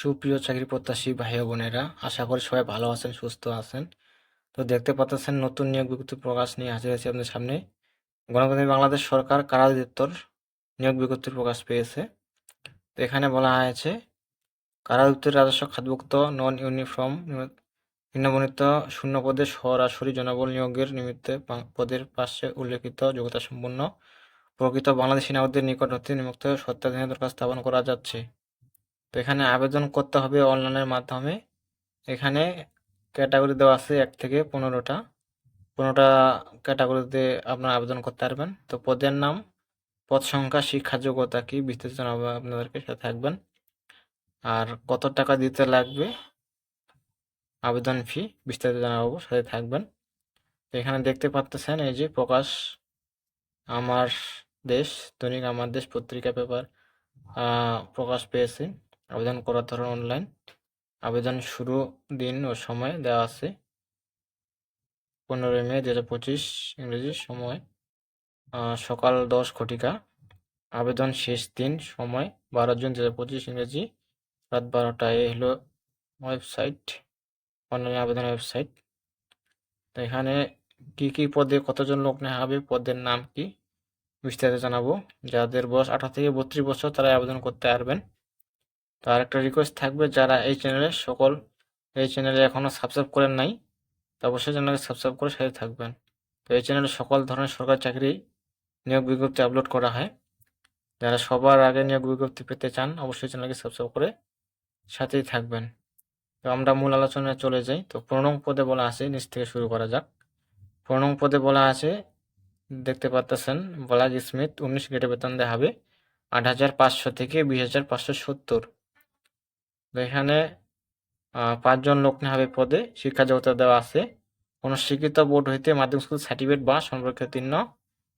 সুপ্রিয় চাকরি প্রত্যাশী ভাই বোনেরা, আশা করি সবাই ভালো আছেন, সুস্থ আছেন। তো দেখতে পাচ্ছেন নতুন নিয়োগ বিজ্ঞপ্তি প্রকাশ নিয়ে হাজির হয়েছে আপনাদের সামনে। গণতান্ত্রিক বাংলাদেশ সরকার কারা অধিদপ্তর নিয়োগ বিজ্ঞপ্তি প্রকাশ পেয়েছে? তো এখানে বলা হয়েছে, কারা অধিদপ্তরের রাজস্ব খাতভুক্ত নন ইউনিফর্ম নিম্নবর্ণিত শূন্য পদে সরাসরি জনবল নিয়োগের নিমিত্তে পদের পাশে উল্লেখিত যোগ্যতা সম্পন্ন প্রকৃত বাংলাদেশি নাগরিকদের নিকট হতে নিমুক্ত সত্যাধীন দরখাস্ত স্থাপন করা যাচ্ছে। তো এখানে আবেদন করতে হবে অনলাইনের মাধ্যমে। এখানে ক্যাটাগরি দেওয়া আছে এক থেকে পনেরোটা। পনেরোটা ক্যাটাগরিতে আপনারা আবেদন করতে পারবেন। তো পদের নাম, পদ সংখ্যা, শিক্ষা যোগ্যতা কি বিস্তারিত জানাব আপনাদেরকে সাথে থাকবেন। আর কত টাকা দিতে লাগবে, আবেদন ফি বিস্তারিত জানাব, সাথে থাকবেন। এখানে দেখতে পাচ্তেছেন এই যে প্রকাশ, আমার দেশ, দৈনিক আমার দেশ পত্রিকা পেপার প্রকাশ পেয়েছে। আবেদন করার ধরন অনলাইন আবেদন শুরু দিন ও সময় দেওয়া আছে। পনেরোই মে দু হাজার পঁচিশ ইংরেজি সময়। সকাল দশ ঘটিকা। আবেদন শেষ দিন সময় বারো জুন দু হাজার পঁচিশ ইংরেজি। রাত বারোটায় হলো ওয়েবসাইট অনলাইন আবেদন ওয়েবসাইট তো এখানে কি কি পদে কতজন লোক নেওয়া হবে, পদের নাম কি, বিস্তারিত জানাব। যাদের বয়স আঠারো থেকে বত্রিশ বছর তারা আবেদন করতে পারবেন। তো আরেকটা রিকোয়েস্ট থাকবে যারা এই চ্যানেলে সকল, এই চ্যানেলে এখনও সাবস্ক্রাইব করেন নাই, তো অবশ্যই চ্যানেলকে সাবস্ক্রাইব করে সাথে থাকবেন। তো এই চ্যানেলে সকল ধরনের সরকারি চাকরি নিয়োগ বিজ্ঞপ্তি আপলোড করা হয়। যারা সবার আগে নিয়োগ বিজ্ঞপ্তি পেতে চান, অবশ্যই চ্যানেলকে সাবস্ক্রাইব করে সাথেই থাকবেন। তো আমরা মূল আলোচনায় চলে যাই। তো প্রণং পদে বলা আছে, নিচ থেকে শুরু করা যাক। প্রণং পদে বলা আছে, দেখতে পাচ্ছেন বলাজ স্মিথ উনিশ গেটে বেতন দেওয়া হবে আট হাজার পাঁচশো থেকে বিশ হাজার পাঁচশো সত্তর। এখানে পাঁচজন লোক নেওয়া হবে পদে। শিক্ষা যোগ্যতা দেওয়া আছে। কোনো স্বীকৃত বোর্ড হইতে মাধ্যমিক স্কুল সার্টিফিকেট বা সম্পর্কে উত্তীর্ণ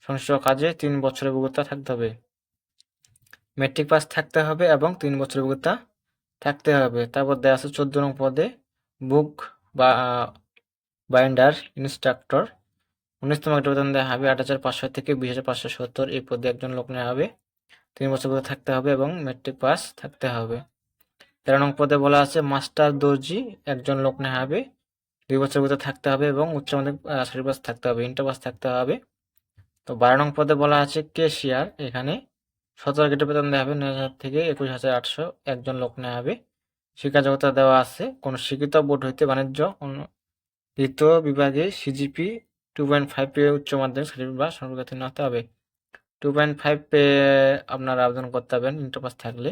সংশ্লিষ্ট কাজে তিন বছরের অভিজ্ঞতা থাকতে হবে। মেট্রিক পাস থাকতে হবে এবং তিন বছরের অভিজ্ঞতা থাকতে হবে। তারপর দেওয়া আছে চোদ্দ নং পদে বুক বা বাইন্ডার ইনস্ট্রাক্টর উনিশতম একটা বেতন দেওয়া হবে আট হাজার পাঁচশো থেকে বিশ হাজার পাঁচশো সত্তর। এই পদে একজন লোক নেওয়া হবে। তিন বছর করে থাকতে হবে এবং মেট্রিক পাস থাকতে হবে। তেরো নং পদে বলা আছে, মাস্টার দর্জি, একজন লোক নেওয়া হবে। দুই বছর ভিতরে থাকতে হবে এবং উচ্চ মাধ্যমিক সার্টিফিকেট পাস থাকতে হবে, ইন্টার পাস থাকতে হবে। তো বারো নং পদে বলা আছে, কেশিয়ার, এখানে সতেরো গেটে বেতন দেওয়া হবে, নয় হাজার থেকে একুশ হাজার আটশো একজন লোক নেওয়া হবে। শিক্ষা যোগ্যতা দেওয়া আছে, কোনো শিক্ষিত বোর্ড হইতে বাণিজ্য দ্বিতীয় বিভাগে সিজিপি টু পয়েন্ট ফাইভ পেয়ে উচ্চ মাধ্যমিক সার্টিফিকেট বা উত্তীর্ণ হতে হবে। টু পয়েন্ট ফাইভ পেয়ে আপনারা আবেদন করতে হবেন ইন্টার পাস থাকলে।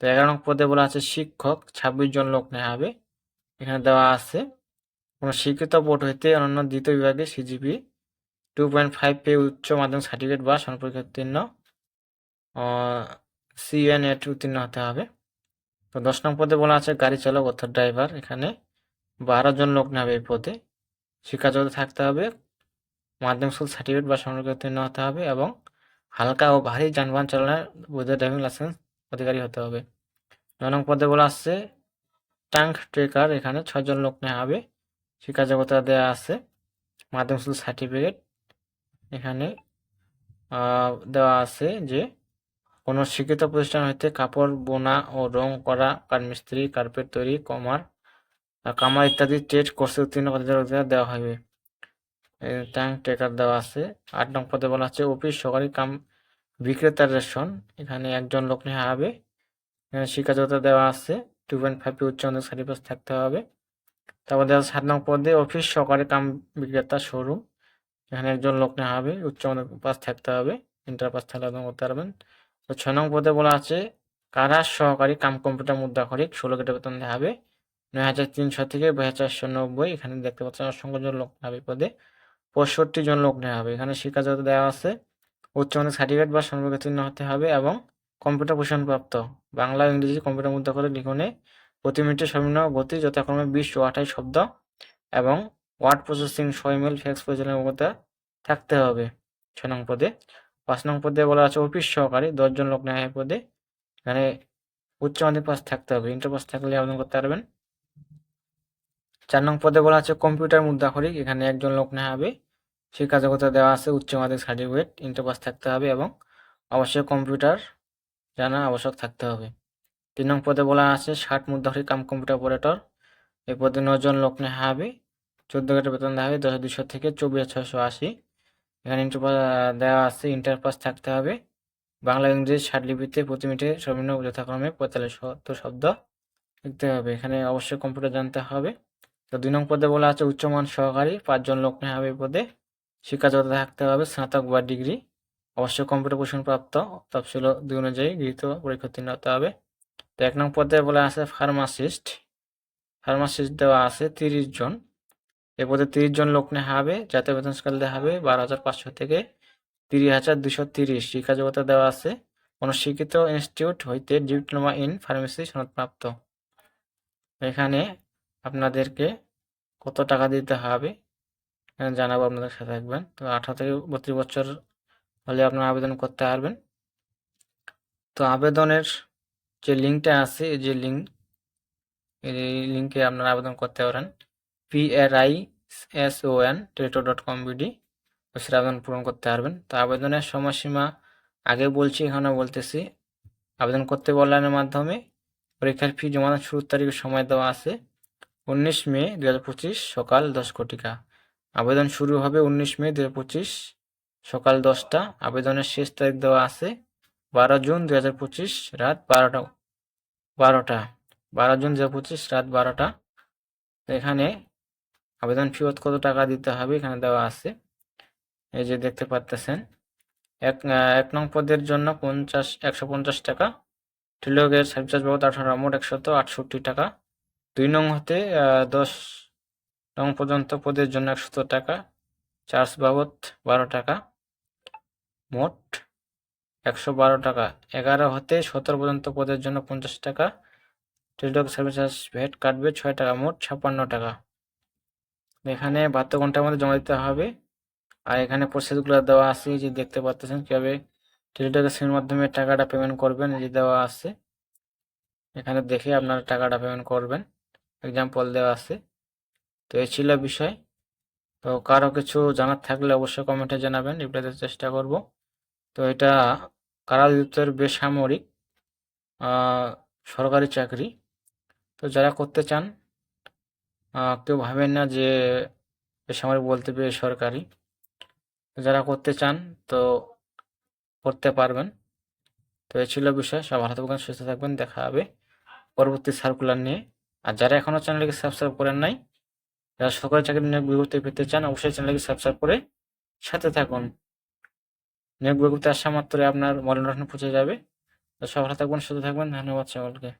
তো এগারো নং পদে বলা আছে, শিক্ষক, ছাব্বিশ জন লোক নেওয়া হবে। এখানে দেওয়া আছে, কোনো শিক্ষিত বোর্ড হইতে অন্যান্য দ্বিতীয় বিভাগে সিজিপি টু পয়েন্ট ফাইভ পেয়ে উচ্চ মাধ্যমিক সার্টিফিকেট বা সম্পর্কে উত্তীর্ণ সিএনএট উত্তীর্ণ হতে হবে। তো দশ নং পদে বলা আছে, গাড়ি চালক অর্থাৎ ড্রাইভার, এখানে বারো জন লোক নেবে এই পদে। শিক্ষা যোগ্যতা থাকতে হবে, মাধ্যমিক স্কুল সার্টিফিকেট বা সম্পর্কে উত্তীর্ণ হতে হবে এবং হালকা ও ভারী যানবাহন চালানোর বৈধ ড্রাইভিং লাইসেন্স অধিকারী হতে হবে। নয় নং পদে বলা আসছে ট্যাঙ্ক ট্রেকার, এখানে ছয়জন লোক নেওয়া হবে। শিক্ষা যোগ্যতা দেওয়া আছে, মাধ্যমিক স্কুল সার্টিফিকেট। এখানে দেওয়া আছে যে, কোনো শিক্ষিত প্রতিষ্ঠান হইতে কাপড়, বোনা ও রং করা কাঠমিস্ত্রি কার্পেট তৈরি, কমার কামার ইত্যাদি ট্রেড কোর্সে উত্তীর্ণ পদের দেওয়া হবে। ট্যাঙ্ক ট্রেকার দেওয়া আছে। আট নং পদে বলা আছে, অফিস সহকারী কাম বিক্রেতার রেশন। এখানে একজন লোক নেওয়া হবে। এখানে শিক্ষা যোগ্যতা দেওয়া আছে। টু পয়েন্ট ফাইভ উচ্চ মাধ্যমিক সার্টিফিকেট থাকতে হবে। তারপর আছে সাত নং পদে অফিস সহকারী কাম বিক্রেতা শোরুম এখানে একজন লোক নেওয়া হবে। উচ্চ মাধ্যমিক পাস থাকতে হবে। ইন্টার পাস থাকলে আবেদন করতে পারবেন। তো ছয় নং পদে বলা আছে, কারা সহকারী কাম কম্পিউটার মুদ্রা খরিক ষোলো কেটে বেতন দেওয়া হবে। নয় হাজার তিনশো থেকে দুই হাজার চারশো নব্বই। এখানে দেখতে পাচ্ছেন অসংখ্য জন লোক নেওয়া হবে পদে। পঁয়ষট্টি জন লোক নেওয়া হবে। এখানে শিক্ষা যোগ্যতা দেওয়া আছে। উচ্চ মাধ্যমিক সার্টিফিকেট বা সম্পর্কে উত্তীর্ণ হতে হবে এবং কম্পিউটার প্রশিক্ষণপ্রাপ্ত বাংলা ও ইংরেজি কম্পিউটার মুদ্রা করে লিখনে প্রতি মিনিটে সর্বনিম্ন গতি যথাক্রমে বিশ ও আঠাশ শব্দ এবং ওয়ার্ড প্রসেসিং ছয় ইমেল ফ্যাক্স পরিচালনার অভিজ্ঞতা থাকতে হবে। ছয় নং পদে, পাঁচ নং পদে বলা আছে অফিস সহকারী দশজন লোক হয় পদে। এখানে উচ্চ মাধ্যমিক পাস থাকতে হবে। ইন্টার পাস থাকলে আবেদন করতে পারবেন। চার নং পদে বলা আছে কম্পিউটার মুদ্রা খরিক এখানে একজন লোক নেওয়া হবে। শিক্ষা যোগ্যতা দেওয়া আছে, উচ্চ মাধ্যমিক সার্টিফিকেট ইন্টার পাস থাকতে হবে এবং অবশ্যই কম্পিউটার জানা আবশ্যক থাকতে হবে। তিন নং পদে বলা আছে, ষাট মুদ্রাহরি কাম কম্পিউটার অপারেটর এই পদে নজন লোক নেওয়া হবে, চোদ্দ ঘণ্টা বেতন দেওয়া হবে, দশ দুশো থেকে চব্বিশ ছশো আশি। এখানে ইন্টার দেওয়া আছে ইন্টার পাস থাকতে হবে। বাংলা, ইংরেজি, ষাট লিপিতে প্রতি মিনিটে সর্বনিম্ন যথাক্রমে পঁয়তাল্লিশ সত্তর শব্দ লিখতে হবে। এখানে অবশ্যই কম্পিউটার জানতে হবে। তো দুই নং পদে বলা আছে, উচ্চমান সহকারী পাঁচজন লোক নেওয়া হবে এই পদে। শিক্ষা যোগ্যতা থাকতে হবে স্নাতক বা ডিগ্রি। অবশ্যই কম্পিউটার প্রশিক্ষণ প্রাপ্ত তফসিল দুই অনুযায়ী গৃহীত পরীক্ষা উত্তীর্ণ হতে হবে। তো এক নং পদে বলে আছে ফার্মাসিস্ট। ফার্মাসিস্ট দেওয়া আছে তিরিশ জন। এ পদে তিরিশ জন লোক নেওয়া হবে, জাতীয় বেতন স্কেল দেওয়া হবে বারো হাজার পাঁচশো থেকে তিরিশ হাজার দুশো তিরিশ। শিক্ষা যোগ্যতা দেওয়া আছে কোনো শিক্ষিত ইনস্টিটিউট হইতে ডিপ্লোমা ইন ফার্মেসি সনদপ্রাপ্ত। এখানে আপনাদেরকে কত টাকা দিতে হবে? জানাব আপনাদের সাথে থাকবেন তো আঠারো থেকে বত্রিশ বছর হলে আপনারা আবেদন করতে পারবেন। তো আবেদনের যে লিঙ্কটা আছে, এই যে লিঙ্ক, এই লিঙ্কে আপনারা আবেদন করতে পারেন। P R I S O N টেটো dot com BD সেটা আবেদন পূরণ করতে পারবেন। তো আবেদনের সময়সীমা আগে বলছি এখানে বলতেছি। আবেদন করতে অনলাইনের মাধ্যমে। পরীক্ষার ফি জমা শুরুর তারিখের সময় দেওয়া আছে। উনিশ মে দু হাজার পঁচিশ সকাল দশ কোটিকা আবেদন শুরু হবে উনিশ মে দু পঁচিশ। সকাল দশটা। আবেদনের শেষ তারিখ দেওয়া আছে বারো জুন দু হাজার পঁচিশ, রাত বারোটা বারোটা। বারো জুন দু হাজার পঁচিশ, রাত বারোটা। এখানে আবেদন ফি কত টাকা দিতে হবে এখানে দেওয়া আছে। এই যে দেখতে পাচ্তেছেন এক এক নং পদের জন্য পঞ্চাশ, একশো পঞ্চাশ টাকা। টিলকের সার্ভিস বাবদ আঠারো মোট একশত আটষট্টি টাকা। দুই নং হতে দশ নং পর্যন্ত পদের জন্য একশত টাকা। চার্জ বাবদ বারো টাকা। মোট একশো বারো টাকা। এগারো হতে সতেরো পর্যন্ত পদের জন্য পঞ্চাশ টাকা। টেলিটক সার্ভিস চার্জ ভ্যাট কাটবে ছয় টাকা। মোট ছাপ্পান্ন টাকা। এখানে বাহাত্তর ঘণ্টার মধ্যে জমা দিতে হবে। আর এখানে প্রসেসগুলো দেওয়া আছে যে দেখতে পাচ্ছেন কীভাবে টেলিটকের সিমের মাধ্যমে টাকাটা পেমেন্ট করবেন। যে দেওয়া আছে। এখানে দেখে আপনারা টাকাটা পেমেন্ট করবেন। এক্সাম্পল দেওয়া আছে। তো এই ছিল বিষয়। তো কারও কিছু জানার থাকলে অবশ্যই কমেন্টে জানাবেন, রিপ্লাই দেওয়ার চেষ্টা করব। তো এটা কারা বেসামরিক সরকারি চাকরি। তো যারা করতে চান কেউ ভাবেন না যে বেসামরিক বলতে বেসরকারি যারা করতে চান, তো করতে পারবেন। তো এই ছিল বিষয় সব ভালো থাকবেন, সুস্থ থাকবেন, দেখা হবে পরবর্তী সার্কুলার নিয়ে। আর যারা এখনও চ্যানেলকে সাবস্ক্রাইব করেন নাই যারা সরকারি চাকরি নিয়োগ বিজ্ঞপ্তি পেতে চান, অবশ্যই চ্যানেলকে সাবস্ক্রাইব করে সাথে থাকুন। নিয়োগ বিজ্ঞপ্তি আসা মাত্রই আপনার মনোনয়ন পৌঁছে যাবে। তো সব থাকবেন সাথে থাকবেন। ধন্যবাদ সকলকে।